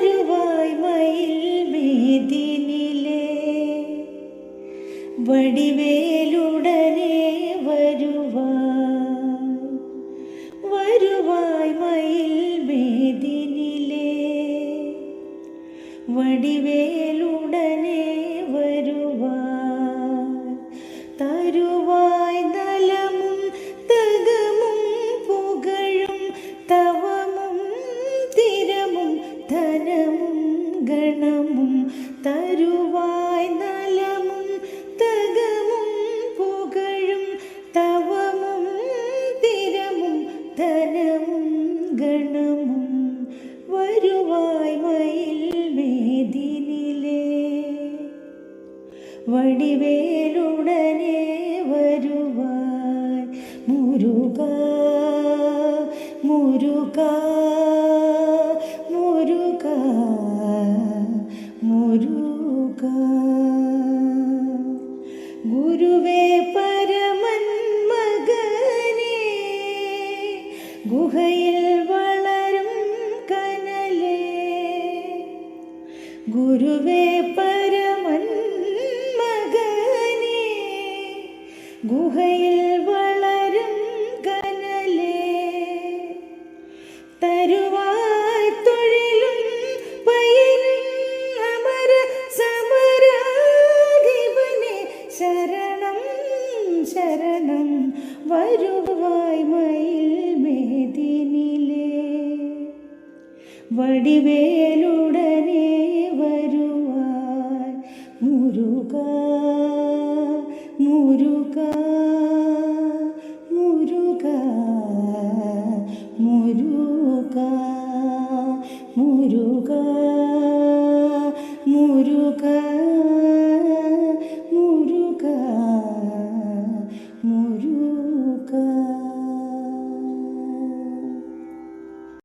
വരുവായ് മയിൽ വീതിനിലെ വടിവേലുടനെ വരുവായ് വരുവായ് മയിൽ മേദിനിലേ വടിവേലുടനെ വരുവായ് തരുവായ് നലമും തകമും പുകഴും തവമും തിരമും ധനമും ഗണമും വരുവായ് മയിൽ മേദിനിലേ. വടിവേലുടനെ വരുവായ് മുരുക മുരുക മുരുക. ഗുരുവേ പരമൻ മകനെ ഗുഹയിൽ വളരും കനലേ. ഗുരുവേ പരമൻ മകനെ ഗുഹയിൽ വളരും ശരണം ശരണം വരുവായ് മയിൽ മേദിനിലേ. വടിവേലുടനെ മുരുക മുരുക മുരുക മുരുക മുരുക മുരുക.